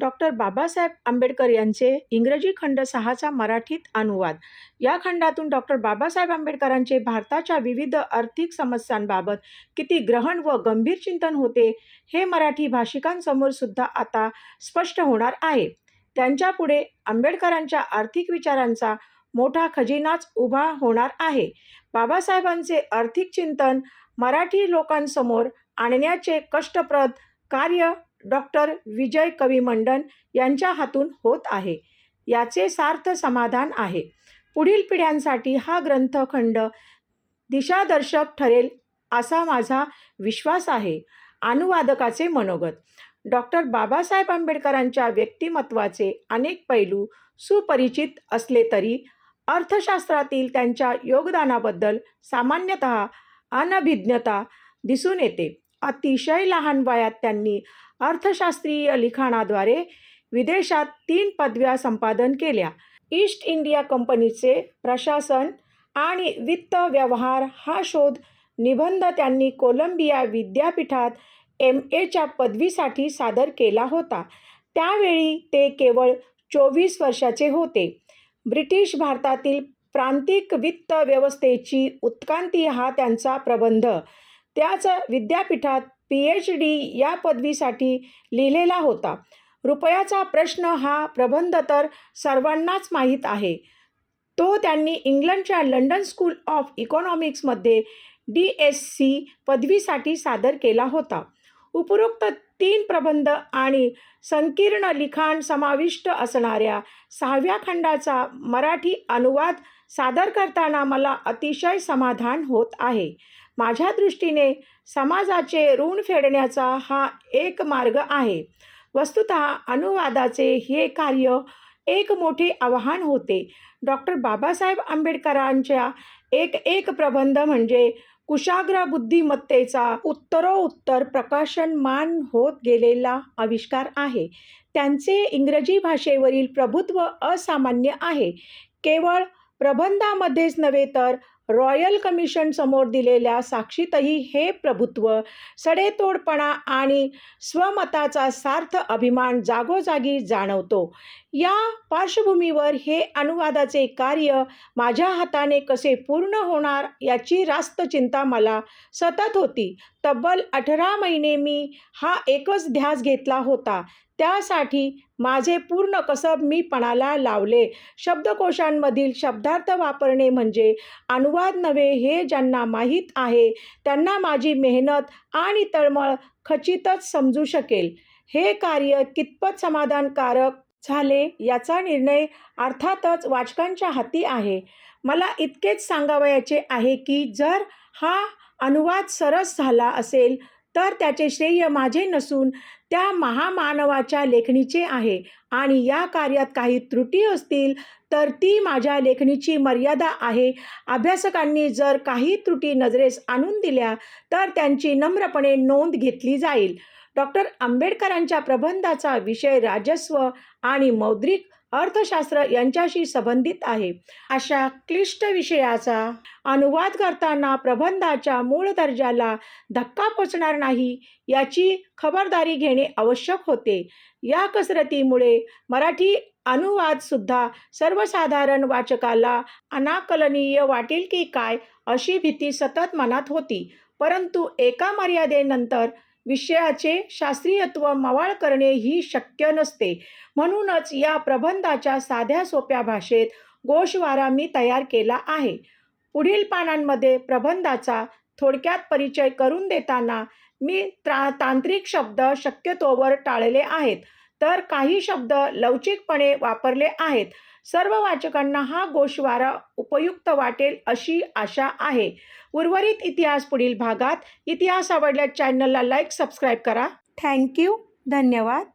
Doctor Babasaheb Ambedkar यांचे इंग्रजी खंड सहाचा मराठीत अनुवाद. या खंडातून डॉक्टर बाबासाहेब आंबेडकरांचे भारताच्या विविध आर्थिक समस्यांबाबत किती ग्रहण व गंभीर चिंतन होते हे मराठी भाषिकांसमोर सुद्धा आता स्पष्ट होणार आहे. त्यांच्यापुढे आंबेडकरांच्या आर्थिक विचारांचा मोठा खजिनाच उभा होणार आहे. बाबासाहेबांचे आर्थिक चिंतन मराठी लोकांसमोर आणण्याचे कष्टप्रद कार्य डॉक्टर विजय कवी मंडन यांच्या हातून होत आहे. याचे सार्थ समाधान आहे. पुढील पिढ्यांसाठी हा ग्रंथखंड दिशादर्शक ठरेल असा माझा विश्वास आहे. अनुवादकाचे मनोगत. डॉक्टर बाबासाहेब आंबेडकरांच्या व्यक्तिमत्वाचे अनेक पैलू सुपरिचित असले तरी अर्थशास्त्रातील त्यांच्या योगदानाबद्दल सामान्यतः अनभिज्ञता दिसून येते. अतिशय लहान वयात त्यांनी अर्थशास्त्रीय लिखाणाद्वारे विदेशात तीन पदव्या संपादन केल्या. ईस्ट इंडिया कंपनीचे प्रशासन आणि वित्त व्यवहार हा शोध निबंध त्यांनी कोलंबिया विद्यापीठात एम एच्या पदवीसाठी सादर केला होता. त्यावेळी ते केवळ चोवीस वर्षाचे होते. ब्रिटिश भारतातील प्रांतिक वित्त व्यवस्थेची उत्क्रांती हा त्यांचा प्रबंध. त्याच विद्यापीठात पी एच डी या पदवीसाठी लिहिलेला होता. रुपयाचा प्रश्न हा प्रबंध तर सर्वांनाच माहीत आहे. तो त्यांनी इंग्लंडच्या लंडन स्कूल ऑफ इकॉनॉमिक्समध्ये डी एस सी पदवीसाठी सादर केला होता. उपरोक्त तीन प्रबंध आणि संकीर्ण लिखाण समाविष्ट असणाऱ्या सहाव्या खंडाचा मराठी अनुवाद सादर करताना मला अतिशय समाधान होत आहे. माझ्या दृष्टीने समाजाचे ऋण फेडण्याचा हा एक मार्ग आहे. वस्तुत अनुवादाचे हे कार्य एक मोठे आव्हान होते. डॉक्टर बाबासाहेब आंबेडकरांच्या एक एक प्रबंध म्हणजे कुशाग्र बुद्धिमत्तेचा उत्तरोत्तर प्रकाशनमान होत गेलेला आविष्कार आहे. त्यांचे इंग्रजी भाषेवरील प्रभुत्व असामान्य आहे. केवळ प्रबंधामध्येच नव्हे तर रॉयल कमिशन समोर दिलेल्या साक्षीतही हे प्रभुत्व सडेतोडपणा आणि स्वमताचा सार्थ अभिमान जागोजागी जाणवतो. या पार्श्वभूमीवर हे अनुवादाचे कार्य माझ्या हाताने कसे पूर्ण होणार याची रास्त चिंता मला सतत होती. तब्बल अठरा महिने मी हा एकच ध्यास घेतला होता. त्यासाठी माझे पूर्ण कसब मी पणाला लावले. शब्दकोशांमधील शब्दार्थ वापरणे म्हणजे अनुवाद नव्हे हे ज्यांना माहीत आहे त्यांना माझी मेहनत आणि तळमळ खचितच समजू शकेल. हे कार्य कितपत समाधानकारक झाले याचा निर्णय अर्थातच वाचकांच्या हाती आहे. मला इतकेच सांगावयाचे आहे की जर हा अनुवाद सरस झाला असेल तर त्याचे श्रेय माझे नसून त्या महामानवाच्या लेखणीचे आहे. आणि या कार्यात काही त्रुटी असतील तर ती माझ्या लेखणीची मर्यादा आहे. अभ्यासकांनी जर काही त्रुटी नजरेस आणून दिल्या तर त्यांची नम्रपणे नोंद घेतली जाईल. डॉक्टर आंबेडकरांच्या प्रबंधाचा विषय राजस्व आणि मौद्रिक अर्थशास्त्र यांच्याशी संबंधित आहे. अशा क्लिष्ट विषयाचा अनुवाद करताना प्रबंधाच्या मूळ दर्जाला धक्का पोचणार नाही याची खबरदारी घेणे आवश्यक होते. या कसरतीमुळे मराठी अनुवादसुद्धा सर्वसाधारण वाचकाला अनाकलनीय वाटेल की काय अशी भीती सतत मनात होती. परंतु एका मर्यादेनंतर विषयाचे शास्त्रीयत्व मवाळ करणे ही शक्य नसते. म्हणूनच या प्रबंधाच्या साध्या सोप्या भाषेत गोषवारा मी तयार केला आहे. पुढील पानांमध्ये प्रबंधाचा थोडक्यात परिचय करून देताना मी त्रा तांत्रिक शब्द शक्यतोवर टाळले आहेत. तर काही शब्द लवचिकपणे वापरले आहेत. सर्व वाचकांना हा गोषवारा उपयुक्त वाटेल अशी आशा आहे. उर्वरित इतिहास पुढील भागात. इतिहास आवडल्यास चॅनलला लाईक सबस्क्राईब करा. थँक्यू धन्यवाद.